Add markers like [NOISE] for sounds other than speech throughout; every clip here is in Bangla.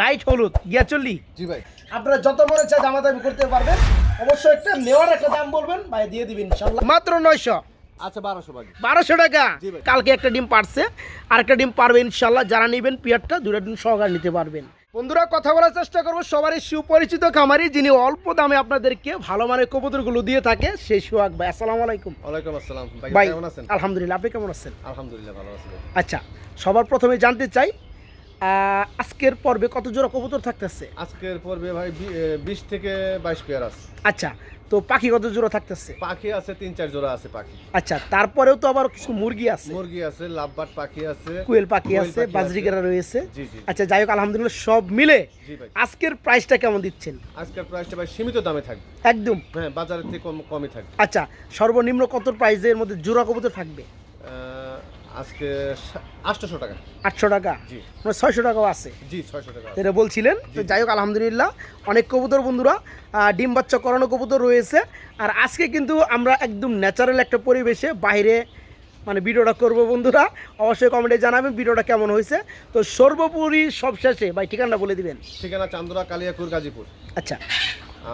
লাইট হলুদ। গিয়া চল্লি। জি ভাই। আপনারা যত মনে চায় দামাদামি করতে পারবেন অবশ্যই একটা নেওয়ার একটা দাম বলবেন ভাই দিয়ে দিবেন ইনশাল্লাহ। মাত্র নয়শো। আচ্ছা বারোশো ভাই বারোশো টাকা। জি ভাই। কালকে একটা ডিম পারছে। আর একটা ডিম পারবে ইনশাল্লাহ। যারা নেবেন পিয়ারটা দুটো ডিম সহকারে নিতে পারবেন। বন্ধুরা কথা বলার চেষ্টা করব। সবারই সুপরিচিত খামারি যিনি অল্প দামে আপনাদেরকে ভালো মানের কবুতরগুলো দিয়ে থাকে সেই সুহাগ ভাই। আসসালামু আলাইকুম। ওয়ালাইকুম আসসালাম। ভাই কেমন আছেন? আলহামদুলিল্লাহ। আপনি কেমন আছেন? আলহামদুলিল্লাহ ভালো আছি আচ্ছা সবার প্রথমে জানতে চাই আজকের পর্বে কত জোড়া কবুতর থাকতেছে? আজকের পর্বে ভাই বিশ থেকে বাইশ পেয়ার আছে। আচ্ছা তো পাখি কত জোড়া থাকতেছে? পাখি আছে তিন চার জোড়া আছে পাখি। আচ্ছা তারপরেও তো আবার কিছু মুরগি আছে। মুরগি আছে লাভবাট পাখি আছে কুয়েল পাখি আছে পাখি বাজরিকারা রয়েছে। আচ্ছা যাই হোক আলহামদুলিল্লাহ সব মিলে আজকের প্রাইসটা কেমন দিচ্ছেন? আজকের প্রাইসটা ভাই সীমিত দামে থাকবে। একদম। হ্যাঁ বাজারের থেকে কম কমই থাকবে। আচ্ছা সর্বনিম্ন কত প্রাইসের মধ্যে জোড়া কবুতর থাকবে? আজকে আটশোশো টাকা। আটশো টাকা? জি। মানে ছয়শো টাকাও আছে। জি ছয়শো টাকা। যেটা বলছিলেন। তো যাই হোক আলহামদুলিল্লাহ অনেক কবুতর বন্ধুরা ডিম বাচ্চা করানো কবুতর রয়েছে। আর আজকে কিন্তু আমরা একদম ন্যাচারাল একটা পরিবেশে বাইরে মানে ভিডিওটা করব বন্ধুরা। অবশ্যই কমেন্টে জানাবেন ভিডিওটা কেমন হয়েছে। তো সর্বোপরি সবশেষে ভাই ঠিকানাটা বলে দিবেন। ঠিকানা চান্দুরা কালিয়াকুর গাজীপুর। আচ্ছা।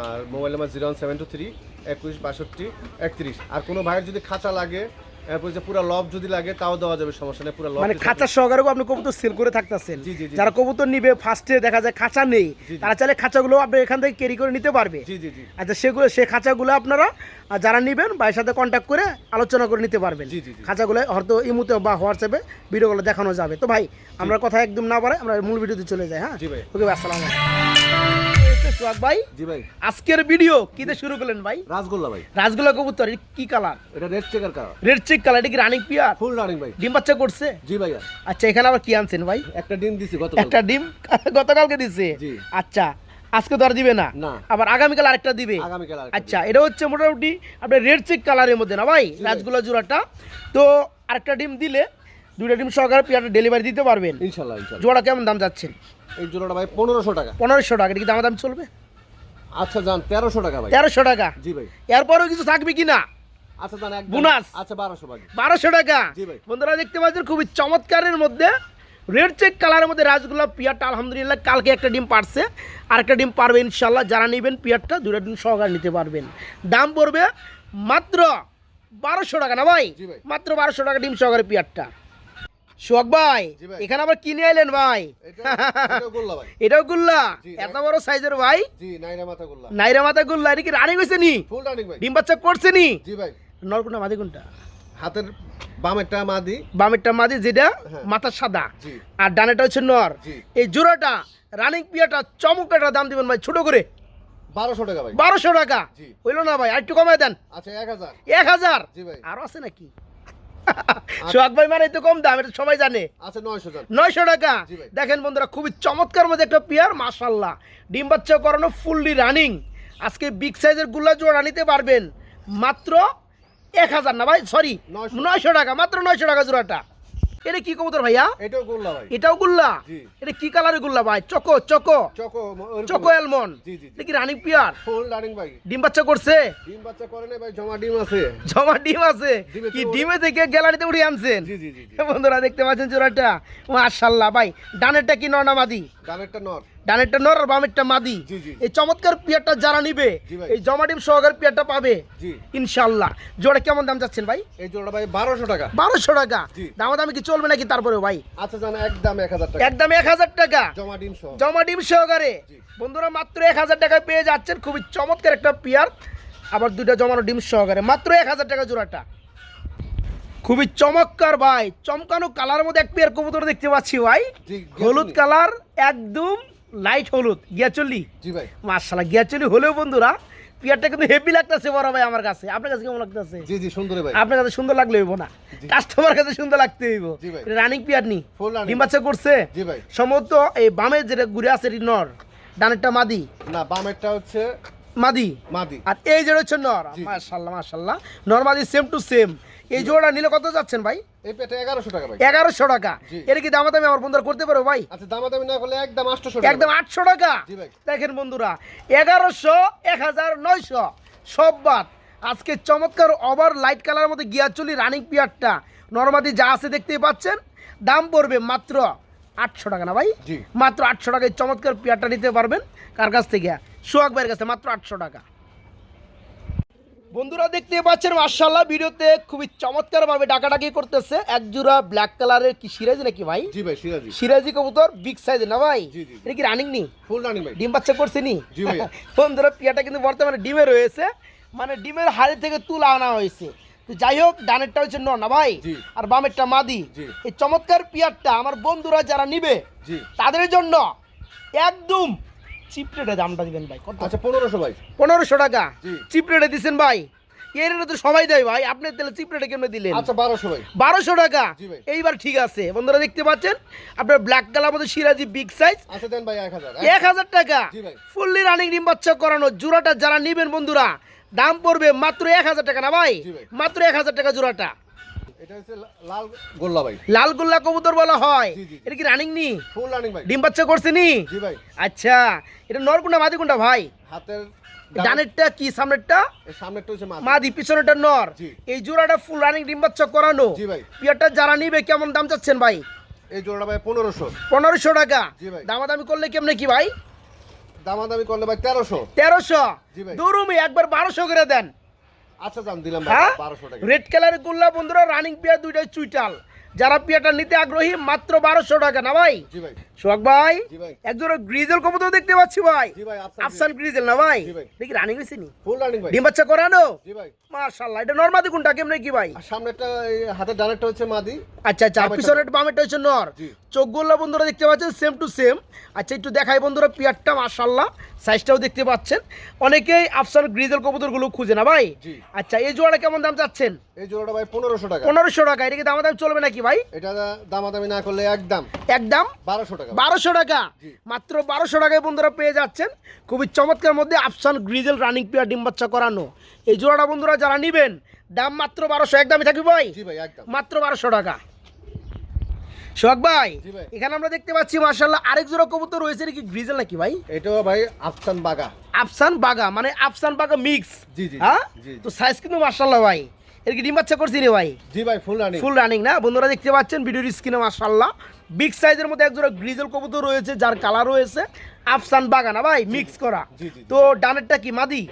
আর mobile number zero one seven two three একুশ বাষট্টি একত্রিশ। আর কোনো ভাইয়ের যদি খাঁচা লাগে এরপর যে পুরো লব যদি লাগে তাও দেওয়া যাবে সমস্যা নেই পুরো লব মানে খাঁচা সহকারেও আপনি কবুতর সেল করে থাকতেছেন। যারা কবুতর নিবে ফার্স্টে দেখা যায় খাঁচা নেই। তারা চাইলে খাঁচাগুলো আপনি এখান থেকে ক্যারি করে নিতে পারবে। জি জি জি। আচ্ছা সেগুলো সে খাঁচাগুলো আপনারা যারা নেবেন ভাইয়ের সাথে কন্ট্যাক্ট করে আলোচনা করে নিতে পারবেন। খাঁচাগুলো হয়তো ইমুতে বা হোয়াটসঅ্যাপে ভিডিওগুলো দেখানো যাবে। তো ভাই আমরা কথা একদম না পারে আমরা মূল ভিডিওতে চলে যাই হ্যাঁ? জি ভাই। ওকে ভাই সোহাগ ভাই? জি ভাই। আজকের ভিডিও কি দিয়ে শুরু করলেন ভাই? রাসগোল্লা ভাই। রাজগুলা কবুতর কি কালার এটা red checker colour red check colour এটা কি রানিং পিয়ার ফুল রানিং ভাই। ডিম বাচ্চা করছে? জি ভাইয়া। আচ্ছা এখানে আবার কি আনছেন ভাই? একটা ডিম দিছি গত একটা ডিম? [LAUGHS] গতকালকে দিছে? জি। আচ্ছা আজকে তো আর দিবে না। আবার আগামীকাল আরেকটা দিবে? আচ্ছা এটা হচ্ছে মোটামুটি আপনার রেড চেক কালারের মধ্যে না ভাই? রাজগুলা জোড়াটা। তো আরেকটা ডিম দিলে দুইটা ডিম সহকারে পিয়াটা ডেলিভারি দিতে পারবেন। ইনশাল্লাহ জোড়া কেমন দাম যাচ্ছেন এই জোড়াটা ভাই পনেরোশো টাকা। পনেরোশো টাকা এটা কি দাম চলবে? আচ্ছা যান তেরোশো টাকা ভাই। তেরোশো টাকা? জি ভাই। এরপরেও কিছু থাকবে কি না? আচ্ছা যান এক বোনাস? আচ্ছা বারোশো বারোশো টাকা। জি ভাই। বন্ধুরা দেখতে পাচ্ছেন খুবই চমৎকারের মধ্যে। রেড চেক কালারের মধ্যে রাজগুলা পিয়ারটা আলহামদুলিল্লাহ কালকে একটা ডিম পারছে। আর একটা ডিম পারবে ইনশাল্লাহ যারা নেবেন পিয়ারটা দুটো ডিম সহকারে নিতে পারবেন। দাম পড়বে মাত্র বারোশো টাকা না ভাই। মাত্র বারোশো টাকা ডিম সহকারে পিয়ারটা। সোহাগ ভাই এখানে আবার কিনে এলেন ভাই? এটাও গোল্লা এত বড় সাইজের ভাই? নাইরা মাথা গোল্লা। এটা কি রানিং হয়েছে নি? ডিম বাচ্চা করছে নি? মাদি কোনটা? হাতের বাম একটা মাদি। বামেরটা মাদি যেটা হ্যাঁ। মাথা সাদা। আর ডানেটা হচ্ছে নর। এই জোড়াটা রানিং পিয়াটা চমকাটা দাম দিবেন ভাই ছোট করে। বারোশো টাকা বারোশো টাকা। হইল না ভাই আর একটু কমায় দেন। আচ্ছা এক হাজার। এক হাজার? আরও আছে নাকি? সোহাগ ভাই মানে তো কম দাম এটা সবাই জানে। আচ্ছা নয়শো টাকা। নয়শো টাকা। দেখেন বন্ধুরা খুবই চমৎকার মধ্যে একটা পেয়ার মাশাল্লাহ ডিম বাচ্চা করানো ফুললি রানিং আজকে বিগ সাইজেরগুলা জোড়া নিতে পারবেন। মাত্র এক হাজার না ভাই সরি নয়শো। নয়শো টাকা মাত্র নয়শো টাকা জোড়াটা। এটা কি কবুতর ভাইয়া? এটাও গোল্লা ভাই। এটাও গুল্লা? এটা কি কালারের গুল্লা ভাই? Choco choco. চকো চকো জি। এটা কি রানিং পিয়ার ফুল রানিং ভাই। ডিম বাচ্চা করছে? ডিম বাচ্চা করে নাই ভাই জমা ডিম আছে। জমা ডিম আছে? কি ডিমে থেকে গ্যালারিতে উঠে আনছেন? জি জি জি বন্ধুরা দেখতে পাচ্ছেন জোড়াটা মাশাআল্লাহ ভাই ডানেরটা কি নর না মাদি দামেরটা নর। ডানেরটা নর বামেরটা মাদি। এই চমৎকার পিয়ারটা যারা নিবে এই জমা ডিম সহকার পিয়ারটা পাবে ইনশাল্লাহ। জোড়া কেমন দাম যাচ্ছেন ভাই? এই জোড়াটা ভাই বারোশো টাকা। বারোশো টাকা। দামা দামি কি চলবে নাকি তারপরেও ভাই? আচ্ছা জান একদম এক হাজার টাকা। একদম এক হাজার টাকা। জমা ডিম জমা ডিম সহকারে। বন্ধুরা মাত্র এক হাজার টাকায় পেয়ে যাচ্ছেন খুবই চমৎকার একটা পিয়ার। আবার দুইটা জমানো ডিম সহকারে। মাত্র এক হাজার টাকা জোড়াটা। খুবই চমৎকার ভাই। চমকানো কালার মধ্যে এক পেয়ার কবুতর দেখতে পাচ্ছি ভাই। হলুদ কালার একদম লাইট হলুদ গিয়াচল্লি জি ভাই। মার্শাল্লাহ গিয়াচল্লি হলেও বন্ধুরা পিয়ারটা কিন্তু হেভি লাগতেছে বড় ভাই আমার কাছে। আপনার কাছে কেমন লাগতেছে? জি জি সুন্দর ভাই। আপনার কাছে সুন্দর লাগলে হইব না। কাস্টমার কাছে সুন্দর লাগতে হইব। রানিং পিয়ার নি। ডিম বাচ্চা করছে। জি ভাই। সম্ভবত এই বামে যেটা ঘুরে আছে এটি নর। ডানেরটা মাদি। না বামেরটা হচ্ছে মাদি। মাদি। আর এই জোড়া হচ্ছে নর। জি। মাশাল্লাহ মাশাল্লাহ নর মাদি সেম টু সেম এই জোড়া নিলে কত যাচ্ছেন ভাই? এই পেটে টাকা ভাই। এগারোশো টাকা। এর কি দামাদামি আমার বন্ধুরা করতে পারো ভাই? আচ্ছা দামাদামি না করলে একদম আটশোশো টাকা। একদম আটশো টাকা? জি ভাই। দেখেন বন্ধুরা এগারোশো এক হাজার নয়শো। সব বাদ। আজকে চমৎকার ওভার লাইট কালারের মধ্যে রানিং পিয়ারটা নর্মাদি যা আছে দেখতেই পাচ্ছেন। দাম পড়বে মাত্র আটশো টাকা না ভাই? মাত্র আটশো টাকায় চমৎকার পেয়ারটা নিতে পারবেন। কার কাছ থেকে? সোহাগ ভাইয়ের কাছে মাত্র আটশো টাকা। বন্ধুরা দেখতে পাচ্ছেন মার্শাল্লাহ ভিডিওতে খুবই চমৎকার চমৎকারভাবে ডাকাডাকি করতেছে। এক জোড়া ব্ল্যাক কালারের কি সিরাজি নাকি ভাই? জি ভাই সিরাজি। সিরাজি কবুতর বিগ সাইজ না ভাই। এটা কি রানিং নি? ফুল রানিং ভাই। ডিম বাচ্চা করছে নি? জি ভাইয়া। [LAUGHS] বন্ধুরা পিয়াটা কিন্তু বর্তমানে ডিমে রয়েছে। মানে ডিমের হাড়ি থেকে তুলা আনা হয়েছে। তো যাই হোক ডানেরটা হচ্ছে না ভাই? আর বামেরটা মাদি। এই চমৎকার পিয়ারটা আমার বন্ধুরা যারা নিবে তাদের জন্য একদম চিপ রেটে দামটা দিবেন ভাই কত? আচ্ছা পনেরোশো ভাই। পনেরোশো টাকা? চিপ রেটে দিচ্ছেন ভাই। এর তো সবাই দেয় ভাই। আপনি তাহলে চিপ রেটে কেমন দিলেন? আচ্ছা বারোশো ভাই। বারোশো টাকা? এইবার ঠিক আছে। বন্ধুরা দেখতে পাচ্ছেন আপনার ব্ল্যাক কালার মধ্যে সিরাজি বিগ সাইজ আচ্ছা দেন ভাই এক হাজার। এক হাজার টাকা। ফুললি রানিং ডিম বাচ্চা করানো জোড়াটা যারা নিবেন বন্ধুরা দাম পড়বে মাত্র এক হাজার টাকা না ভাই? ভাই। মাত্র এক হাজার টাকা জোড়াটা। এটা হচ্ছে লাল গোল্লা ভাই। লাল গোল্লা কবুতর বলা হয়। এটা কি রানিং নি? ফুল রানিং ভাই। ডিম বাচ্চা করছে নি? জি ভাই। আচ্ছা এটা নর কোনটা মাদি কোনটা ভাই? হাতের ডানেরটা কি সামনেরটা? সামনেরটা হচ্ছে মাদি। পিছনেরটা নর। এই জোড়াটা ফুল রানিং ডিম বাচ্চা করানো। জি ভাই। পিয়ারটা যারা নিবে কেমন দাম চাচ্ছেন ভাই? এই জোড়াটা ভাই পনেরোশো। পনেরোশো টাকা। জি ভাই। দামাদামি করলে কেমনে কি ভাই? দামাদামি করলে ভাই তেরোশো। তেরোশো? জি ভাই। দৌড়ুমি একবার বারোশো করে দেন। আচ্ছা দাম দিলাম হ্যাঁ? রেড কালারের গোল্লা বন্ধুরা রানিং পেয়ার দুইটাই চুইটাল। যারা পিয়াটা নিতে আগ্রহী মাত্র বারোশো টাকা না ভাই? জি ভাই। সোহাগ ভাই ভাই। একজন গ্রিজেল কবুতর দেখতে পাচ্ছি ভাই। ভাই আফসান গ্রিজেল। না ভাই। দেখি রানিং হয়েছে নি? ফুল রানিং ভাই। ডিম বাচ্চা করানো? মাশাল্লাহ এটা নর্মাদি কোনটা? কেমনে কি ভাই? সামনেরটা এই হাতের ডানেরটা হচ্ছে মাদি। আচ্ছা আচ্ছা পিছনের বামেরটা হচ্ছে নর। জি। চোখ গোল্লা বন্ধুরা দেখতে পাচ্ছেন সেম টু সেম আচ্ছা একটু দেখাই বন্ধুরা পিয়ারটা মাশাল্লাহ সাইজটাও দেখতে পাচ্ছেন। অনেকেই আফসান গ্রিজেল কবুতরগুলো খুঁজে না ভাই? আচ্ছা এই জোড়াটা কেমন দাম চাচ্ছেন? এই জোড়াটা ভাই পনেরোশো টাকা। পনেরোশো টাকা এটা কি দাম দাম চলবে নাকি ভাই? এটা দামাদামি না করলে একদম। একদম? বারোশো টাকা। ভাই। বারোশো টাকা। মাত্র বারোশো টাকায় বন্ধুরা পেয়ে যাচ্ছেন। খুবই চমৎকার মধ্যে আফসান গ্রিজেল রানিং পেয়ার ডিম বাচ্চা করানো। এই জোড়াটা বন্ধুরা যারা নিবেন দাম মাত্র বারোশো একদমই থাকবে ভাই? একদম। মাত্র বারোশো টাকা। সোহাগ ভাই এখানে আমরা দেখতে পাচ্ছি মার্শাল্লাহ আরেক জোড়া কবুতর রয়েছে এটা কি গ্রিজেল নাকি ভাই? এটাও ভাই আফসান বাগা। আফসান বাগা মানে আফসান বাগা মিক্স। জি, জি, হ্যাঁ। তো সাইজ কিন্তু মার্শাল্লাহ ভাই। এর কি ডিম বাচ্চা করছি রে ভাই? জি ভাই ফুল রানিং ফুল রানিং না? বন্ধুরা দেখতে পাচ্ছেন ভিডিওর স্ক্রিনে মাশাল্লাহ বিগ সাইজের মধ্যে একজোড়া গ্রিজেল কবুতর রয়েছে যার কালার রয়েছে আফসান বাগানা। ভাই মিক্স করা। তো ডানেরটা কি মাদি?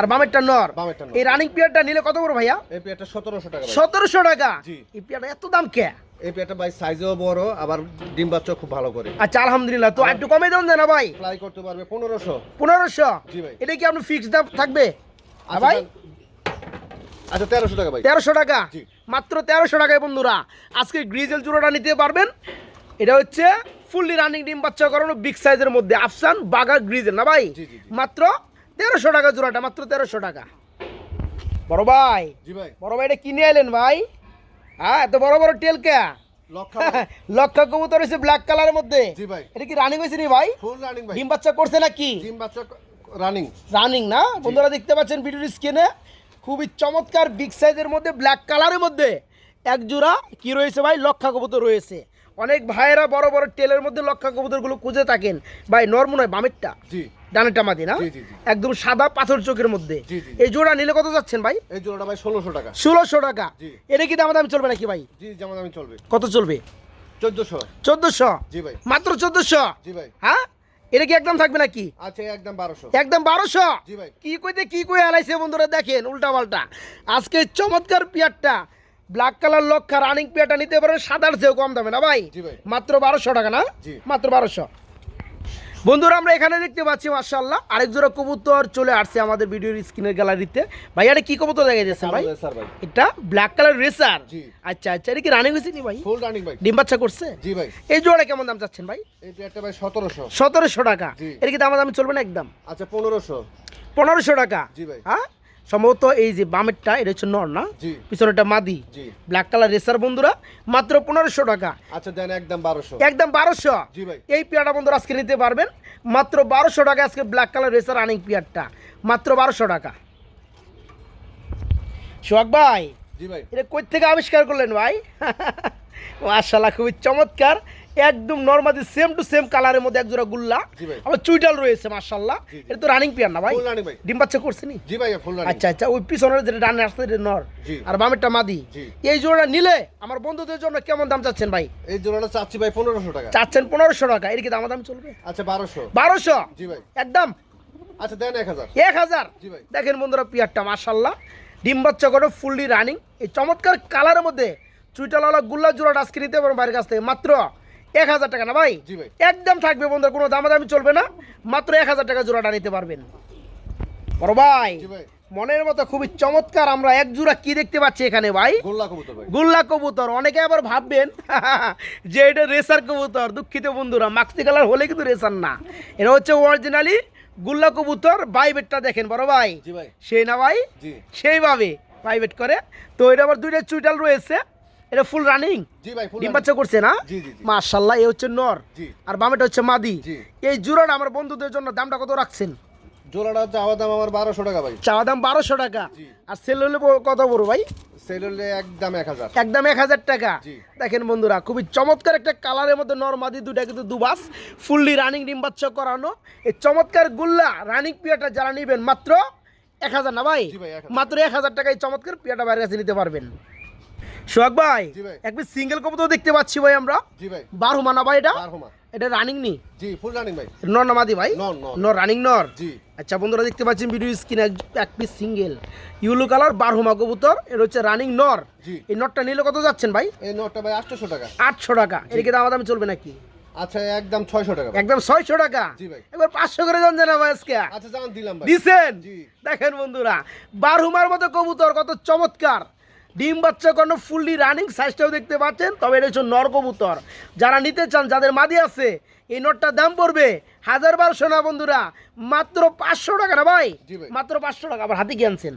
আর বামেরটা নর? বামেরটা এই রানিং পিয়ারটা নিলে কত করে ভাইয়া? এই পেয়ারটা সতেরোশো টাকা ভাই। সতেরোশো টাকা? জি। এই পিয়ারটা এত দাম কে? এই ভাই সাইজেও বড় আবার ডিম বাচ্চা খুব ভালো করে। আচ্ছা আলহামদুলিল্লাহ। তো একটু কমে দেন না ভাই? ফ্লাই করতে পারবে জি ভাই। এটা কি দাম থাকবে? হ্যাঁ ভাই? আচ্ছা তেরোশো টাকা ভাই। টাকা? জি। মাত্র তেরোশো টাকায় বন্ধুরা। আজকে গ্রিজেল জুড়োটা নিতে পারবেন। এটা হচ্ছে ফুললি রানিং ডিম বাচ্চা করানো বিগ সাইজের মধ্যে আফসান বাগা গ্রিজেল। না ভাই। মাত্র তেরোশো টাকা জোড়াটা মাত্র তেরোশো টাকা। বড় ভাই? বড় ভাই এটা কিনে এলেন ভাই? হ্যাঁ এত বড় বড় টেল কে? লক্ষ [LAUGHS] লক্ষ কবুতর হয়েছে ব্ল্যাক কালারের মধ্যে। এটা কি রানিং হয়েছে নি ভাই? ফুল রানিং ভাই। ডিম বাচ্চা করছে নাকি? ডিম বাচ্চা রানিং রানিং না? বন্ধুরা দেখতে পাচ্ছেন ভিডিওর স্ক্রিনে। খুবই চমৎকার বিগ সাইজের মধ্যে ব্ল্যাক কালারের মধ্যে। এক জোড়া কি রয়েছে ভাই? লক্ষা কবুতর রয়েছে। অনেক ভাইয়েরা বড় বড় টেলের মধ্যে লক্ষা কবুতরগুলো খুঁজে থাকেন। ভাই নর্ম নয় বামেরটা? ডানেরটা মাদি না। একদম সাদা পাথর চোখের মধ্যে। এই জোড়া নিলে কত যাচ্ছেন ভাই? এই জোড়াটা ভাই ষোলোশো টাকা। ষোলোশো টাকা। এটা কি দাম দাম চলবে নাকি ভাই? জি চলবে। কত চলবে? চোদ্দশো। চোদ্দশো? জি ভাই। মাত্র চোদ্দশো? জি ভাই। হ্যাঁ? এটা কি একদম থাকবে নাকি? আচ্ছা একদম বারোশো। একদম বারোশো? জি ভাই। কি কইতে কি কই আনাইছে বন্ধুরা দেখেন উল্টা পাল্টা আজকে চমৎকার পিয়ারটা ব্ল্যাক কালার লক্ষা রানিং পিয়ারটা নিতে পারেন সাদার চেয়েও কম দামে না ভাই? ভাই। মাত্র বারোশো টাকা না? মাত্র বারোশো। বন্ধুরা আমরা এখানে দেখতে পাচ্ছি মার্শাল্লাহ আরেক জোড়া কবুতর চলে আসছে আমাদের ভিডিওর স্ক্রিনের গ্যালারিতে। ভাই এটা কি কবুতর দেখা যাচ্ছে ভাই? স্যার ভাই। এটা ব্ল্যাক কালার রেসার জি। আচ্ছা আচ্ছা এটা কি রানিং হয়েছে নি ভাই? ফুল রানিং ভাই। ডিম বাচ্চা করছে? জি ভাই। এই জোড়া কেমন দাম চাচ্ছেন ভাই? এই একটা ভাই 1700 1700 টাকা। এর এটা কি দাম দাম চলবে না একদম? আচ্ছা 1500 পনেরোশো টাকা। জি ভাই। হ্যাঁ? সম্ভবত এই যে বামেরটা এটা হচ্ছে নর না? জি। পিছনেরটা মাদি। ব্ল্যাক কালার রেসার বন্ধুরা মাত্র পনেরোশো টাকা। আচ্ছা দেন একদম বারোশো। একদম বারোশো? এই পেয়ারটা বন্ধুরা আজকে নিতে পারবেন। মাত্র বারোশো টাকা আজকে ব্ল্যাক কালার রেসার রানিং পেয়ারটা। মাত্র বারোশো টাকা। সোহাগ ভাই এটা কই থেকে আবিষ্কার করলেন ভাই? [LAUGHS] মাশাল্লাহ খুবই চমৎকার। একদম নর্মালি সেম টু সেম কালারের মধ্যে এক জোড়া গুল্লা। আবার চুইটাল রয়েছে মার্শাল্লাহ। এটা তো রানিং পেয়ার না ভাই? ফুল রানিং ভাই। ডিম বাচ্চা করছে নি? জি ভাই ফুল রানিং আচ্ছা আচ্ছা ওই পিছনের যেটা ডানে আসছে এটা নর। আর বামেরটা মাদি। এই জোড়া নিলে আমার বন্ধুদের জন্য কেমন দাম চাচ্ছেন ভাই? এই জোড়াটা চাচ্ছি ভাই পনেরোশো টাকা। চাচ্ছেন পনেরোশো টাকা। এর কি দাম দাম চলবে? আচ্ছা বারোশো। বারোশো? জি ভাই। একদম? আচ্ছা দেন এক হাজার। এক হাজার? জি ভাই। দেখেন বন্ধুরা পিয়ারটা মার্শাল্লাহ ডিম বাচ্চা করে ফুললি রানিং এই চমৎকার কালারের মধ্যে চুইটালাওয়ালা গুল্লা জোড়াটা আজকে নিতে পারেন বাইরের কাছ থেকে। মাত্র এক হাজার টাকা না ভাই? ভাই। একদম থাকবে বন্ধুরা কোনো দামাদামি চলবে না। মাত্র এক হাজার টাকা জোড়াটা নিতে পারবেন। বড় ভাই মনের মতো খুবই চমৎকার আমরা এক জোড়া কি দেখতে পাচ্ছি এখানে ভাই? গোল্লা কবুতর ভাই। গুল্লা কবুতর অনেকে আবার ভাববেন [LAUGHS] যে এটা রেসার কবুতর দুঃখিত বন্ধুরা মাক্সি কালার হলে কিন্তু রেসার না। এটা হচ্ছে অরিজিনালি গুল্লা কবুতর বাইবেটটা দেখেন বড় ভাই। ভাই। সেই না ভাই? সেইভাবে প্রাইভেট করে। তো এটা আবার দুইটা চুইটাল রয়েছে। এটা ফুল রানিং ডিম বাচ্চা করছে না। মার্শাল্লাহ এ হচ্ছে নর। আর বামেটা হচ্ছে মাদি। এই জোড়াটা আমার বন্ধুদের জন্য দামটা কত রাখছেন? জোড়াটা চাওয়া দাম আমার বারোশো টাকা ভাই। চাওয়া দাম বারোশো টাকা। আর সেল হলে কত বড় ভাই? সেল হলে একদম এক হাজার। একদম এক হাজার টাকা। দেখেন বন্ধুরা খুবই চমৎকার একটা কালারের মধ্যে নর্মাদি দুটা কিন্তু দুবাস ফুললি রানিং ডিম বাচ্চা করানো। এই চমৎকার গুল্লা রানিং পিয়াটা যারা নিবেন মাত্র এক হাজার না ভাই? জি ভাই, 1000 মাত্র এক হাজার টাকায় চমৎকার পিয়াটা বাইরের কাছে নিতে পারবেন। সোহাগ ভাই জি ভাই। এক সিঙ্গেল কবুতর দেখতে পাচ্ছি ভাই আমরা। জি ভাই। বারো মানা ভাই এটা? বারোমা এটা রানিং নি জি ফুল রানিং ভাই। নর নামাদি ভাই? নর, রানিং নর জি। আচ্ছা বন্ধুরা দেখতে পাচ্ছেন ভিডিও স্ক্রিনে এক পিস সিঙ্গেল ইউলো কালার বারহুমা কবুতর এটা হচ্ছে রানিং নর। এই নরটা নিলে কত যাচ্ছেন ভাই? এই নোটটা ভাই আটশোশো টাকা। আটশো টাকা। এদিকে দাম দামি চলবে নাকি? আচ্ছা একদম ছয়শো টাকা একদম ছয়শো টাকা? জি ভাই। এবার পাঁচশো করে যান জানা ভাই আজকে। আচ্ছা জান দিলাম ভাই। দেখেন বন্ধুরা বারহুমার মতো কবুতর কত চমৎকার। ডিম বাচ্চা কোনো ফুললি রানিং সাইজটাও দেখতে পাচ্ছেন তবে এটা হচ্ছে নর কবুতর যারা নিতে চান যাদের মাদি আছে এই নটটার দাম পড়বে হাজার বারোশো না বন্ধুরা মাত্র পাঁচশো টাকা না ভাই? মাত্র পাঁচশো টাকা আবার হাতে আনছেন?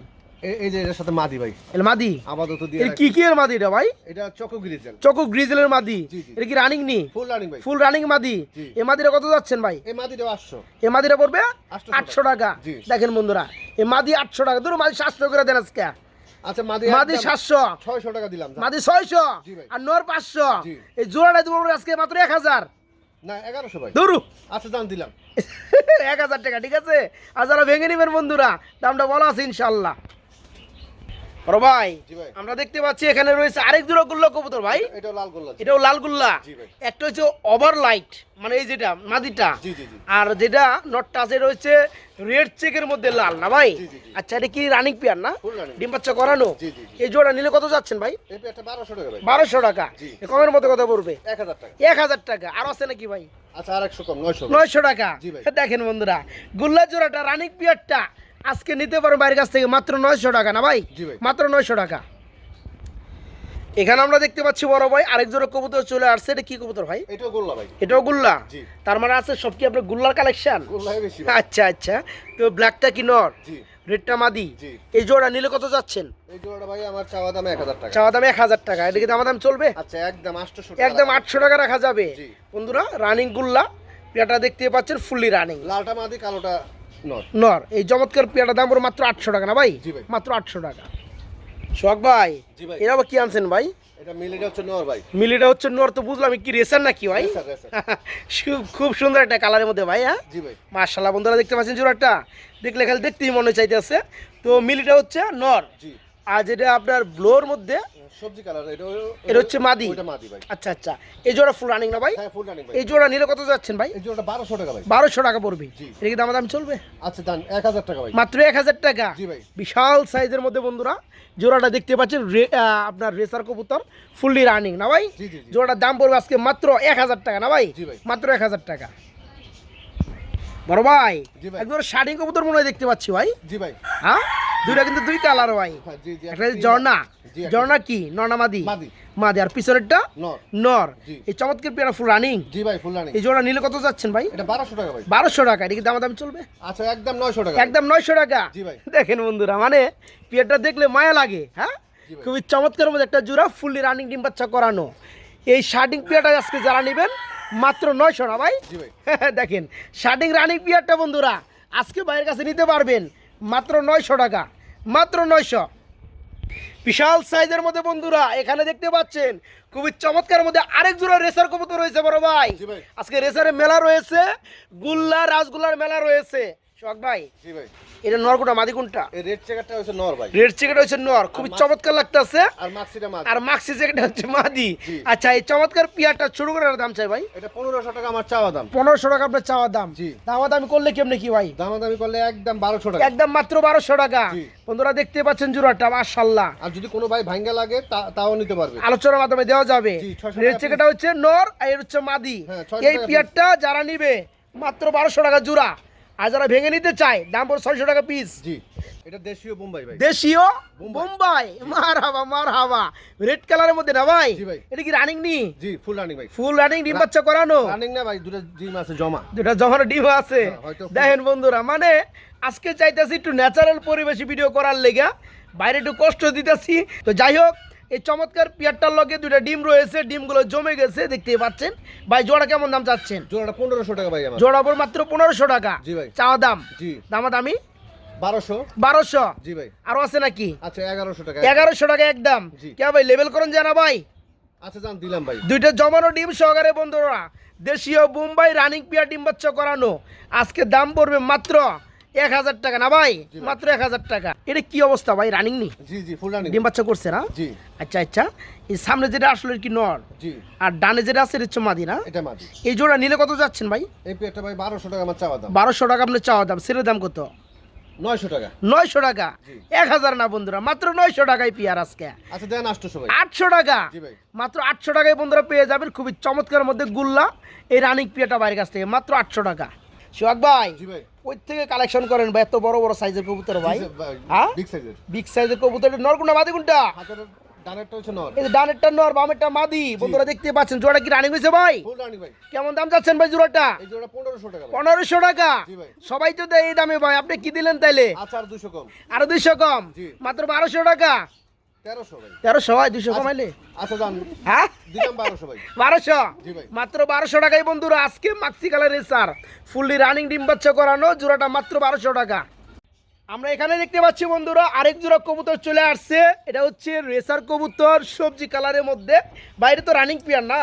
এই যে সাথে মাদি ভাই। এর মাদি? আপাতত দিয়ে এর কি কি এর মাদি এটা ভাই? এটা চকো গ্রিজেল। চকো গ্রিজেলের মাদি। এটা কি রানিং নি? ফুল রানিং ভাই। ফুল রানিং মাদি। জি। এ মাদিটা কত যাচ্ছেন ভাই? এই মাদিটাও আটশো। এ মাদিটা পড়বে 800 আটশো টাকা। দেখেন বন্ধুরা এ মাদি আটশো টাকা। ধরো মাদি সাতশো করে দেন আজকে। আচ্ছা মাদি টাকা দিলাম মাদি ছয়শো জি ভাই। আর নর। এই জোড়াটা দেবো আজকে মাত্র এক হাজার। না এগারোশো ভাই। ধরু। আচ্ছা দাম দিলাম। [LAUGHS] এক হাজার টাকা ঠিক আছে? আর যারা ভেঙে নেবেন বন্ধুরা দামটা বলা আছে বড় ভাই আমরা দেখতে পাচ্ছি এখানে রয়েছে আরেক জোড়া গুল্লা কবুতর ভাই। এটাও লাল গোল্লা এটাও লালগুল্লা জি একটা হচ্ছে ওভার লাইট মানে এই যেটা মাদিটা। আর যেটা নটটা আছে হচ্ছে রেড চেকের মধ্যে লাল না ভাই। আচ্ছা এটা কি রানিং পেয়ার না? ডিম বাচ্চা করানো। এই জোড়া নিলে কত যাচ্ছেন ভাই? বারোশো টাকা বারোশো টাকা। কমের মধ্যে কত পড়বে? এক হাজার টাকা। এক হাজার টাকা। আর আছে নাকি ভাই? আচ্ছা আর একশো কম নয়শো। নয়শো টাকা। দেখেন বন্ধুরা গুল্লা জোড়াটা রানিং পিয়ারটা আজকে নিতে পারো বাইরের কাছ থেকে মাত্র নয়শো টাকা না ভাই? মাত্র নয়শো টাকা। এখানে আমরা দেখতে পাচ্ছি বড় ভাই আরেক জোড়া কবুতর চলে আসছে। এটা কি কবুতর ভাই? এটাও গোল্লা ভাই। এটাও গুল্লা? তার মানে আছে সব কি আপনার গুল্লার কালেকশন। আচ্ছা আচ্ছা। তো ব্ল্যাকটা কি নর? রেডটা মাদি? এই জোড়া নিলে কত যাচ্ছেন? এই জোড়াটা ভাই আমার চাওয়া দাম টাকা। চাওয়া দাম টাকা। এদিকে দাম দাম চলবে? আচ্ছা একদম একদম আটশো টাকা রাখা যাবে। বন্ধুরা রানিং গুল্লা। পেয়াটা দেখতে পাচ্ছেন ফুললি রানিং লালটা মাদি কালোটা নর। নর। এই চমৎকার পেয়াটা দাম পড়ে মাত্র আটশো টাকা না ভাই। মাত্র আটশো টাকা। শখ ভাই। এরা আবার কি আনছেন ভাই? এটা মিলিটা হচ্ছে নর মিলিটা হচ্ছে নর তো বুঝলাম কি রেসার নাকি ভাই। [LAUGHS] খুব- সুন্দর একটা কালারের মধ্যে ভাই হ্যাঁ? মার্শাল্লাহ বন্ধুরা দেখতে পাচ্ছেন জোড়াটা? দেখলে খালি দেখতেই মনে চাইতে আছে তো মিলিটা হচ্ছে নর। জি। আর যেটা আপনার ব্লোর মধ্যে সবজি কালার এটা এটা হচ্ছে মাদি? ভাই। আচ্ছা আচ্ছা। এই জোড়া ফুল রানিং না ভাই? হ্যাঁ ফুল রানিং ভাই। এই জোড়া নিলে কত যাচ্ছেন ভাই? এই জোড়াটা বারোশো টাকা ভাই। বারোশো টাকা পড়বে। এটা কি দাম দাম চলবে? আচ্ছা দান এক হাজার টাকা ভাই। মাত্র এক হাজার টাকা। জি ভাই। বিশাল সাইজের মধ্যে বন্ধুরা জোড়াটা দেখতে পাচ্ছেন আপনার রেসার কবুতর ফুললি রানিং না ভাই। জোড়াটার দাম পড়বে আজকে মাত্র এক হাজার টাকা না ভাই? জি ভাই। মাত্র এক হাজার টাকা। বড় ভাই। একবার শাড়ি কবুতর মনে হয় দেখতে পাচ্ছি ভাই। জি ভাই। হ্যাঁ? দুইটা কিন্তু দুই কালার ভাই। হ্যাঁ একটা ঝর্ণা। জি, একটা- ঝর্ণা কি? নর্না মাদি। মাদি। আর পিছনেরটা? নর। নর। এই চমৎকার পেয়ারা ফুল রানিং জি ভাই ফুল রানিং এই জোড়া নিলে কত যাচ্ছেন ভাই? এটা বারোশো টাকা ভাই। বারোশো টাকা। এটা কি দাম দাম চলবে? আচ্ছা একদম নয়শো টাকা। একদম নয়শো টাকা। জি ভাই। দেখেন বন্ধুরা মানে পেয়ারটা দেখলে মায়া লাগে হ্যাঁ? খুবই চমৎকার মধ্যে একটা জোড়া ফুললি রানিং ডিম বাচ্চা করানো। এই শার্টিং পেয়ারটা আজকে যারা নেবেন মাত্র নয়শো না ভাই? [LAUGHS] দেখেন শার্টিং রানিং পেয়ারটা বন্ধুরা আজকে বাইরের কাছে নিতে পারবেন। মাত্র নয়শো টাকা মাত্র নয়শো। বিশাল সাইজের মধ্যে বন্ধুরা এখানে দেখতে পাচ্ছেন খুবই চমৎকার মধ্যে আরেক জোড়া রেসার কবুতর রয়েছে বড় ভাই। আজকে রেসারের মেলা রয়েছে গুল্লা রাসগুল্লার মেলা রয়েছে। শখ ভাই? জি ভাই। এটা নরকুটা মাদি কোনটা? রেড চেকারটা হচ্ছে নর ভাই। রেড চিকেট হচ্ছে নর। খুবই চমৎকার লাগতেছে। আর মাক্সিটা মাছ আর মাক্সি জ্যাকেট হচ্ছে মাদি। আচ্ছা এই চমৎকার পিয়ারটা শুরু করে দাম চাই ভাই। এটা পনেরোশো টাকা আমার চাওয়া দাম। পনেরোশো টাকা আপনার চাওয়া দাম। দামা দামি করলে কেমনে কি ভাই? দামাদামি করলে একদম বারোশো টাকা। একদম মাত্র বারোশো টাকা। বন্ধুরা দেখতে পাচ্ছেন জোড়াটা মাশাল্লাহ আর যদি কোনো ভাই ভাঙ্গা লাগে তাও নিতে পারবে। আলোচনার মাধ্যমে দেওয়া যাবে। রেড চিকেটা হচ্ছে নর আর এর হচ্ছে মাদি। হ্যাঁ, 600 এই পিয়ারটা যারা নিবে মাত্র বারোশো টাকা জোড়া। আর যারা ভেঙে নিতে চায় দাম পড়ে ছয়শো টাকা পিস জি। এটা দেশীয় বোম্বাই ভাই। দেশীয়? বোম্বাই। মার হাবা মার হাবা রেড কালারের মধ্যে না ভাই? এটা কি রানিং নি জি ফুল রানিং ভাই। ফুল রানিং ডিম বাচ্চা করানো? রানিং না ভাই দুটো ডিম আছে জমা। যেটা জমানো ডিম আছে। হ্যাঁ, দেখেন বন্ধুরা মানে আজকে চাইতেছি একটু ন্যাচারাল পরিবেশে ভিডিও করার লেগা বাইরে একটু কষ্ট দিতেছি। তো যাই হোক এই চমৎকার পিয়ারটার লগে দুইটা ডিম রয়েছে ডিমগুলো জমে গেছে দেখতে পাচ্ছেন। ভাই জোড়া কেমন দাম চাচ্ছেন? জোড়াটা পনেরোশো টাকা ভাই আমার। জোড়া পর মাত্র পনেরোশো টাকা। জি ভাই। চাওয়া দাম? জি। দামা দামি বারোশো। বারোশো? জি ভাই। আরও আছে নাকি? আচ্ছা এগারোশো টাকা। এগারোশো টাকা একদম। কে ভাই লেভেল করেন জানা ভাই? আচ্ছা জান দিলাম ভাই। দুইটা জমানো ডিম সহকারে বন্ধুরা দেশীয় বোম্বাই রানিং পিয়া ডিম বাচ্চা করানো। আজকে দাম পড়বে মাত্র এক হাজার টাকা না ভাই? মাত্র এক হাজার টাকা। এটা কি অবস্থা ভাই? রানিং নি? জি জি ফুল রানিং ডিম বাচ্চা করছে না? জি। আচ্ছা আচ্ছা। এই সামনে যেটা আসলে কি নর? জি। আর ডানে যেটা আছে এটা হচ্ছে মাদি না? এটা এই জোড়া নিলে কত যাচ্ছেন ভাই? এই পেটটা ভাই বারোশো টাকা আমার চাওয়া দাম। বারোশো টাকা আপনার চাওয়া দাম। সেটার দাম কত? নয়শো টাকা। নয়শো টাকা। এক হাজার না বন্ধুরা মাত্র নয়শো টাকায় পিয়ার আজকে। আচ্ছা দেন আটশোশো আটশো টাকা। মাত্র আটশো টাকায় বন্ধুরা পেয়ে যাবেন। খুবই চমৎকার মধ্যে গুল্লা এই রানিং পিয়াটা বাইরের কাছ থেকে। মাত্র আটশো টাকা। সোহাগ ভাই ওই থেকে কালেকশন করেন ভাই? এত বড় বড় সাইজের কবুতর ভাই। হ্যাঁ? বিগ সাইজের কবুতর নর কোনটা মাদি কোনটা? ডানেরটা নর। এই যে ডানেরটা নর বামেরটা মাদি। বন্ধুরা দেখতে পাচ্ছেন জোড়া কি রানিং হয়েছে ভাই? ভাই। কেমন দাম যাচ্ছেন ভাই জোড়াটা? পনেরোশো টাকা পনেরোশো টাকা? সবাই তো দেয় এই দামে ভাই। আপনি কি দিলেন তাইলে? আচ্ছা আরও দুইশো কম। মাত্র বারোশো টাকা? তেরোশো ভাই। তেরোশো কমাইলে? আচ্ছা হ্যাঁ? বারোশো। মাত্র টাকাই বন্ধুরা আজকে মাক্সি কালারের ফুললি রানিং ডিম বাচ্চা করানো জোড়াটা মাত্র বারোশো টাকা। আমরা এখানে দেখতে পাচ্ছি বন্ধুরা আরেক জোড়া কবুতর চলে আসছে। এটা হচ্ছে রেসার কবুতর সবজি কালারের মধ্যে। বাইরে তো রানিং পিয়ার না?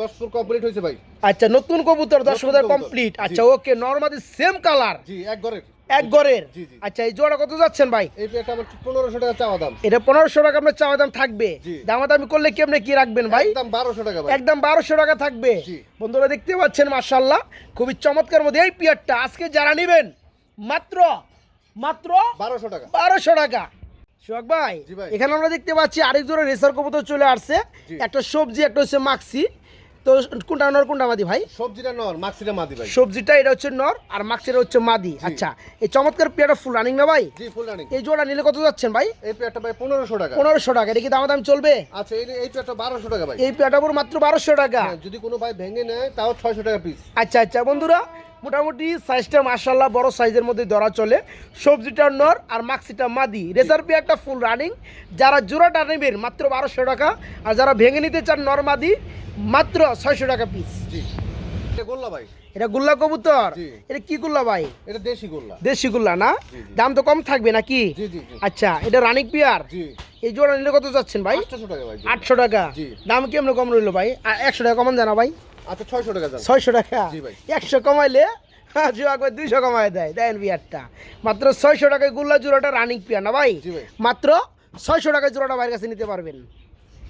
দশ কমপ্লিট হয়েছে ভাই। আচ্ছা নতুন কবুতর দশ হাজার কমপ্লিট আচ্ছা ওকে নর্মালি সেম কালার জি এক ঘরের। এক গড়ের। আচ্ছা এই জোড়া কত যাচ্ছেন ভাই? পনেরোশো টাকা চাওয়া দাম? এটা পনেরোশো টাকা আপনার চাওয়া দাম থাকবে। জি। দামাদামি করলে কেমনে কি রাখবেন ভাই? একদম বারোশো টাকা একদম বারোশো টাকা থাকবে। বন্ধুরা দেখতে পাচ্ছেন মার্শাল্লাহ খুবই চমৎকার মধ্যে এই পিয়ারটা। আজকে যারা নেবেন মাত্র মাত্র বারোশো টাকা। বারোশো টাকা। সোহাগ ভাই এখানে আমরা দেখতে পাচ্ছি আরেক জোড়া রেসার কবুতর চলে আসছে। একটা সবজি একটা হচ্ছে মাক্সি। তো কোনটা নর কোনটা মাদি ভাই? সবজিটা নর মাক্সিটা মাদি ভাই। সবজিটা এটা হচ্ছে নর আর মাক্সিটা হচ্ছে মাদি। আচ্ছা এই চমৎকার পেয়ারটা ফুল রানিং না ভাই? জি ফুল রানিং এই জোড়া নিলে কত যাচ্ছেন ভাই? এই পেয়ারটা ভাই পনেরোশো টাকা। পনেরোশো টাকা এটা কি দাম দাম চলবে? আচ্ছা এই এই পেয়ারটা বারোশো টাকা ভাই। এই পেয়ারটা পুরো মাত্র বারোশো টাকা। হ্যাঁ, যদি কোনো ভাই ভেঙে নেয় তাও ছয়শো টাকা পিস আচ্ছা আচ্ছা বন্ধুরা মোটামুটি সাইজটা মার্শাল্লাহ বড় সাইজের মধ্যে ধরা চলে। সবজিটা নর আর মাক্সিটা মাদি। রেজার পেয়ারটা ফুল রানিং যারা জোড়াটা নেবেন মাত্র বারোশো টাকা আর যারা ভেঙে নিতে চান নর মাদি মাত্র ছয়শো টাকা পিস এটা গোল্লা ভাই? এটা গুল্লা কবুতর? এটা কি গুল্লা ভাই? এটা দেশি গোল্লা। দেশি গুল্লা না। দাম তো কম থাকবে নাকি? আচ্ছা এটা রানিং পিয়ার এই জোড়া নিলে কত যাচ্ছেন ভাই? আটশো টাকা। দাম কেমন কম রইল ভাই? একশো টাকা কমান জানা ভাই। আচ্ছা ছয়শো টাকা যান ছয়শো টাকা? জি ভাই। একশো কমাইলে? হ্যাঁ জুয়া করে দুইশো কমাই দেয় দেন বিয়ারটা মাত্র ছয়শো টাকায় গুল্লা জোড়াটা রানিং পিয়ার না ভাই? মাত্র ছয়শো টাকায় জোড়াটা কাছে নিতে পারবেন।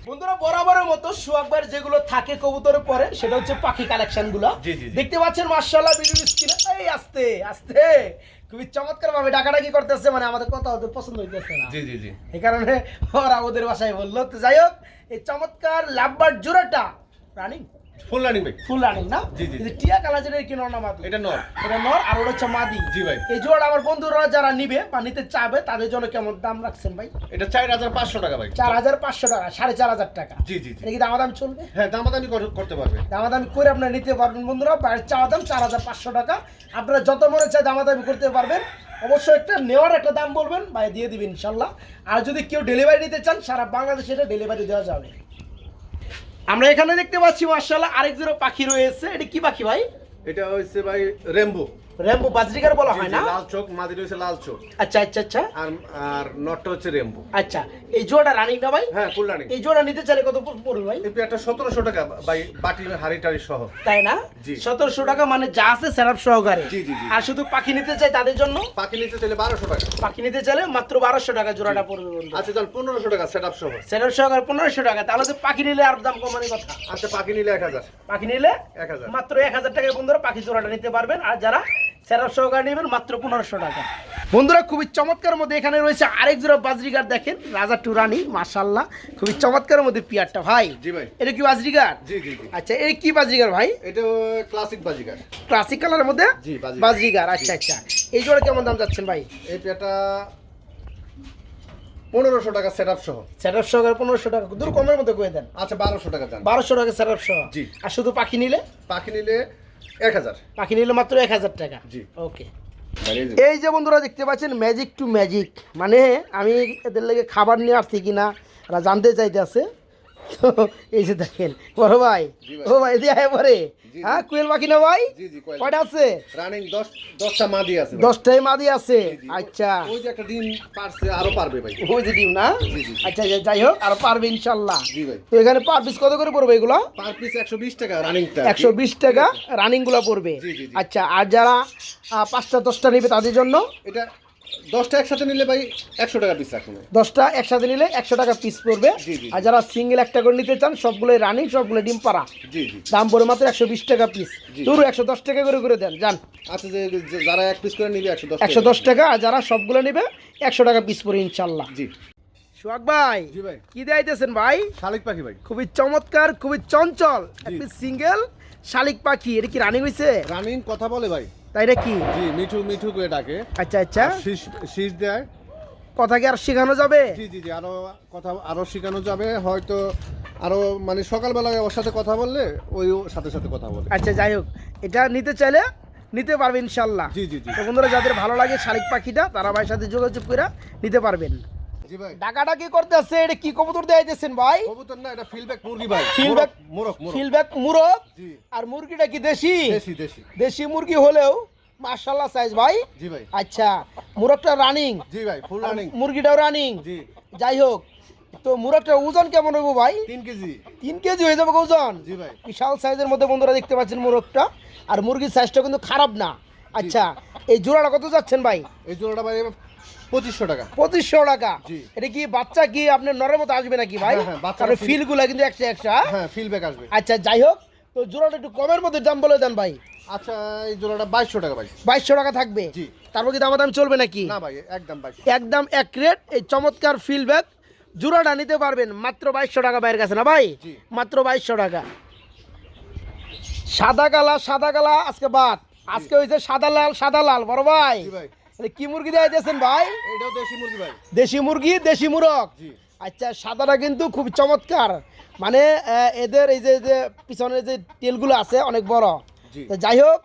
বন্ধুরা বরাবরের মতো সোয়াকবার যেগুলো থাকে কবুতরে পরে সেটা হচ্ছে পাখি কালেকশনগুলো জি, জি, জি। দেখতে পাচ্ছেন মার্শাল্লাহ ভিডিও স্ক্রিনে এই আস্তে আস্তে। খুবই চমৎকার ভাবে ডাকাডাকি করতেছে মানে আমাদের কথা ওদের পছন্দ হইতেছে না। জি জি জি। এই কারণে ওরা ওদের বাসায় বলল তো যাই হোক এই চমৎকার লাভবার জোড়াটা রানিং ফুল রানিং ভাই ফুল রানিং না? জি, জি, জি। এই যে টিয়া কালার যেটা কি নর না মাদি এটা নর। এটা নর আর ওটা হচ্ছে মাদি। জি ভাই। এই জোড়া আমার বন্ধুরা যারা নিবে বা নিতে চাবে তাদের জন্য কেমন দাম রাখছেন ভাই? এটা চার হাজার পাঁচশো টাকা ভাই। টাকা সাড়ে চার হাজার টাকা। জি জি জি। এটা কি দামাদাম চলবে? হ্যাঁ দামাদামি কর- করতে পারবে। দামাদামি করে আপনারা নিতে পারবেন বন্ধুরা বাইরের চাওয়া দাম চার হাজার পাঁচশো টাকা। আপনারা যত মনে চায় দামাদামি করতে পারবেন অবশ্যই একটা নেওয়ার একটা দাম বলবেন ভাই দিয়ে দিবেন ইনশাল্লাহ। আর যদি কেউ ডেলিভারি নিতে চান সারা বাংলাদেশে এটা ডেলিভারি দেওয়া যাবে। আমরা এখানে দেখতে পাচ্ছি মার্শাল আরেক পাখি রয়েছে। এটা কি পাখি ভাই? এটা হচ্ছে ভাই রেমবো রেম্বো বাজরিকার বলা হয় না? লাল চোখ মাদি রয়েছে লাল চোখ। আচ্ছা আচ্ছা আচ্ছা। আর আর নটটা হচ্ছে রেম্বো। আচ্ছা এই জোড়া রানিং না ভাই? হ্যাঁ ফুল রানিং এই জোড়া নিতে চাইলে কত পড়বে ভাই? এই পেয়ারটা সতেরোশো টাকা ভাই বাটি হাড়ি টাড়ি সহ। তাই না? জি। সতেরোশো টাকা মানে যা আছে সেরাপ সহকারে। জি, জি। আর শুধু পাখি নিতে চাই তাদের জন্য? পাখি নিতে চাইলে বারোশো টাকা। পাখি নিতে চাইলে মাত্র বারোশো টাকা জোড়াটা পড়বে বন্ধু। আচ্ছা যান পনেরোশো টাকা সেট আপ সহ। সেরাপ সহকারে পনেরোশো টাকা। তাহলে তো পাখি নিলে আর দাম কমানোর কথা। আচ্ছা পাখি নিলে এক হাজার। পাখি নিলে এক হাজার। মাত্র এক হাজার টাকায় বন্ধুরা পাখি জোড়াটা নিতে পারবেন। আর যারা সেরাপ সহকারে নেবেন মাত্র পনেরোশো টাকা। বন্ধুরা খুবই চমৎকার মধ্যে এখানে রয়েছে আরেক জোড়া বাজরিগার দেখেন রাজা টুরানি মাশাল্লাহ খুবই চমৎকার মধ্যে পিয়ারটা ভাই। জি ভাই। এটা কি বাজরিগার? জি জি জি। আচ্ছা এই কি বাজরিগার ভাই? এটা ক্লাসিক বাজিকার ক্লাসিক কালারের মধ্যে? জি, বাজরিগার। বাজরিগার আচ্ছা আচ্ছা। এই জোড়া কেমন দাম যাচ্ছেন ভাই? এই পেয়ারটা পনেরোশো টাকা সেট আপ সহ। সেটআপ সহকারে পনেরোশো টাকা। দূর কমের মধ্যে করে দেন। আচ্ছা বারোশো টাকা যান বারোশো টাকা সেটআপ সহ। জি। আর শুধু পাখি নিলে? পাখি নিলে এক হাজার। পাখি নিলে মাত্র এক হাজার টাকা। জি। ওকে এই যে বন্ধুরা দেখতে পাচ্ছেন ম্যাজিক টু ম্যাজিক মানে আমি এদের লাগে খাবার নিয়ে আসছি কিনা এরা জানতে চাইতে আছে। তো এই যে দেখেন বড় ভাই। ও ভাই দিয়ে আয় পরে। হ্যাঁ কুয়েল পাখি না ভাই। কয়টা আছে? রানিং মাদি আছে ভাই। দশটাই মাদি আছে। আচ্ছা। ওই যে একটা ডিম পারছে আরও পারবে ভাই। ওই যে ডিম না। আচ্ছা আচ্ছা, যাই হোক আর পারবে ইনশাল্লাহ। তো এখানে পার পিস কত করে পড়বে এগুলো? পার পিস একশো বিশ টাকা রানিংটা একশো বিশ টাকা রানিংগুলো পড়বে। আচ্ছা আর যারা পাঁচটা দশটা নেবে তাদের জন্য? এটা দশটা একসাথে নিলে ভাই একশো টাকা পিস রাখুন। দশটা একসাথে নিলে একশো টাকা পিস পড়বে। আর যারা সিঙ্গেল একটা করে নিতে চান সবগুলোই রানিং সবগুলো ডিম পাড়া। দাম পড়ে মাত্র একশো বিশ টাকা পিস ধরু একশো দশ টাকা করে করে দেন যান। আচ্ছা যারা এক পিস করে নিবে একশো দশ একশো দশ টাকা আর যারা সবগুলো নেবে একশো টাকা পিস পড়ে ইনশাল্লাহ। জি। সোহাগ ভাই ভাই। কি দেখাইতেছেন ভাই? শালিক পাখি ভাই। খুবই চমৎকার খুবই চঞ্চল। একটি সিঙ্গেল শালিক পাখি এটা কি রানিং হয়েছে রানিং কথা বলে ভাই। তাই নাকি? জি মিঠু মিঠু করে ডাকে। আচ্ছা আচ্ছা। শীষ শীষ দেয়। কথা কি আর শেখানো যাবে? জি জি জি আরও কথা আরও শেখানো যাবে। হয়তো আরও মানে সকালবেলায় ওর সাথে কথা বললে ওই ওর সাথে সাথে কথা বলে। আচ্ছা যাই হোক। এটা নিতে চাইলে নিতে পারবে ইনশাল্লাহ। জি জি জি। তো বন্ধুরা যাদের ভালো লাগে শালিক পাখিটা তারা ভাইয়ের সাথে যোগাযোগ করে নিতে পারবেন। জি ভাই। ডাকাটা কি করতে আছে এটা কি কবুতর দেখাইতেছেন ভাই? কবুতর না এটা ফিলব্যাক মুরগি ভাই? মোরক মোরক ফিলব্যাক মুরগ জি। আর মুরগিটা কি দেশি? দেশি দেশি। দেশি মুরগি হলেও মার্শাল্লাহ সাইজ ভাই। জি ভাই। আচ্ছা মুরগটা রানিং জি ভাই ফুল রানিং মুরগিটাও রানিং জি। যাই হোক তো মুরগটার ওজন কেমন হইব ভাই? তিন কেজি। তিন কেজি হয়ে যাবে ওজন? জি ভাই। বিশাল সাইজের মধ্যে বন্ধুরা দেখতে পাচ্ছেন মোরগটা। আর মুরগির সাইজটা কিন্তু খারাপ না। আচ্ছা এই জোড়াটা কত যাচ্ছেন ভাই? এই জোড়াটা ভাই পঁচিশশো টাকা। পঁচিশশো টাকা। এটা কি বাচ্চা কি আপনার নরের মতো আসবে নাকি ভাই? হ্যাঁ, হ্যাঁ, বাচ্চারা কারণ feel- ফিলগুলা কিন্তু একশো একশো হ্যাঁ? হ্যাঁ ফিলব্যাক আসবে। আচ্ছা যাই হোক তো জোড়াটা একটু কমের মধ্যে দাম বলে দেন ভাই। আচ্ছা এই জোড়াটা বাইশশো টাকা ভাই। বাইশশো টাকা থাকবে? তারপর কি দাম দাম চলবে নাকি? না ভাই একদম বাইশ একদম এক রেট এই চমৎকার ফিল ব্যাগ জোড়াটা নিতে পারবেন মাত্র বাইশশো টাকা বাইরের কাছে না ভাই? মাত্র বাইশশো টাকা। সাদা কালা সাদা কালা আজকে বাদ। আজকে হয়েছে সাদা লাল সাদা লাল বড় ভাই। ভাই। কি মুরগি দিয়েছেন ভাই? এটাও দেশি মুরগি ভাই। দেশি মুরগি দেশি মুরগ? আচ্ছা সাদাটা কিন্তু খুব চমৎকার। মানে এদের এই যে যে পিছনে যে তেলগুলো আছে অনেক বড়। যাই হোক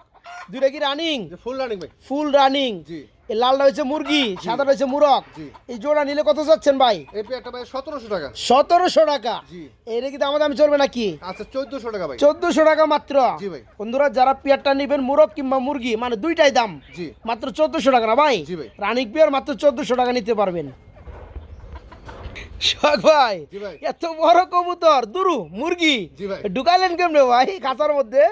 দুইটা কি রানিং ফুল রানিং ভাই। ফুল রানিং জি। এই লালটা হচ্ছে মুরগি সাদাটা হচ্ছে মুরগ। এই জোড়া নিলে কত যাচ্ছেন ভাই? এই পেয়ারটা ভাই সতেরোশো টাকা। সতেরোশো টাকা। জি। এটা কি দাম দামি চলবে নাকি? আচ্ছা টাকা ভাই। টাকা মাত্র। জি ভাই। বন্ধুরা যারা পেয়ারটা নেবেন মুরগ কিংবা মুরগি মানে দুইটাই দাম। জি। মাত্র টাকা না ভাই? জি ভাই। রানিক পেয়ার মাত্র চোদ্দশো টাকা নিতে পারবেন। শখ ভাই এত বড় কবুতর। দুরু মুরগি। ঢুকাইলেন কেমনে ভাই খাঁচার মধ্যে?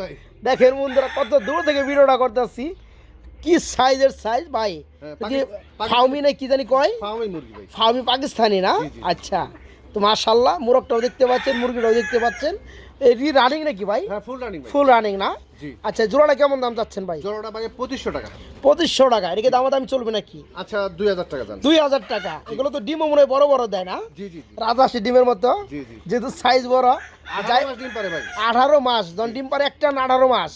ভাই। দেখেন বন্ধুরা কত দূর থেকে ভিডিওটা করতেছি। কি সাইজের সাইজ ভাই? হ্যাঁ, ফাউমি না কি জানি কয়? ফাউমি পাকিস্তানি না। আচ্ছা। তো মাশাল্লাহ মুরগটাও দেখতে পাচ্ছেন মুরগিটাও দেখতে পাচ্ছেন। এই রানিং নাকি ভাই? হ্যাঁ ফুল রানিং ফুল রানিং না? জি। আচ্ছা জোড়াটা কেমন দাম চাচ্ছেন ভাই? জোড়াটা ভাই পঁচিশশো টাকা। পঁচিশশো টাকা। দামা দামি চলবে নাকি? আচ্ছা দুই হাজার টাকা দুই হাজার টাকা। এগুলো তো ডিমও মনে হয় বড় বড় দেয় না? জি জি জি। ডিমের মতো? যেহেতু সাইজ বড় আঠারো যাই মাস ডিম পারে যখন ডিম একটা না আঠারো মাস।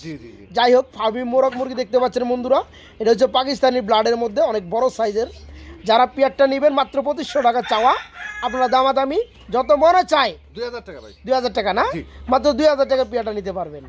যাই হোক ফার্মি মোরগ মুরগি দেখতে পাচ্ছেন বন্ধুরা। এটা হচ্ছে পাকিস্তানি ব্লাডের মধ্যে অনেক বড় সাইজের যারা পেয়ারটা নেবেন মাত্র পঁচিশশো টাকা চাওয়া আপনারা দামাদামি যত মনে চায় দুই হাজার টাকা ভাই। দুই হাজার টাকা না? মাত্র দুই হাজার টাকা পেয়ারটা নিতে পারবেন।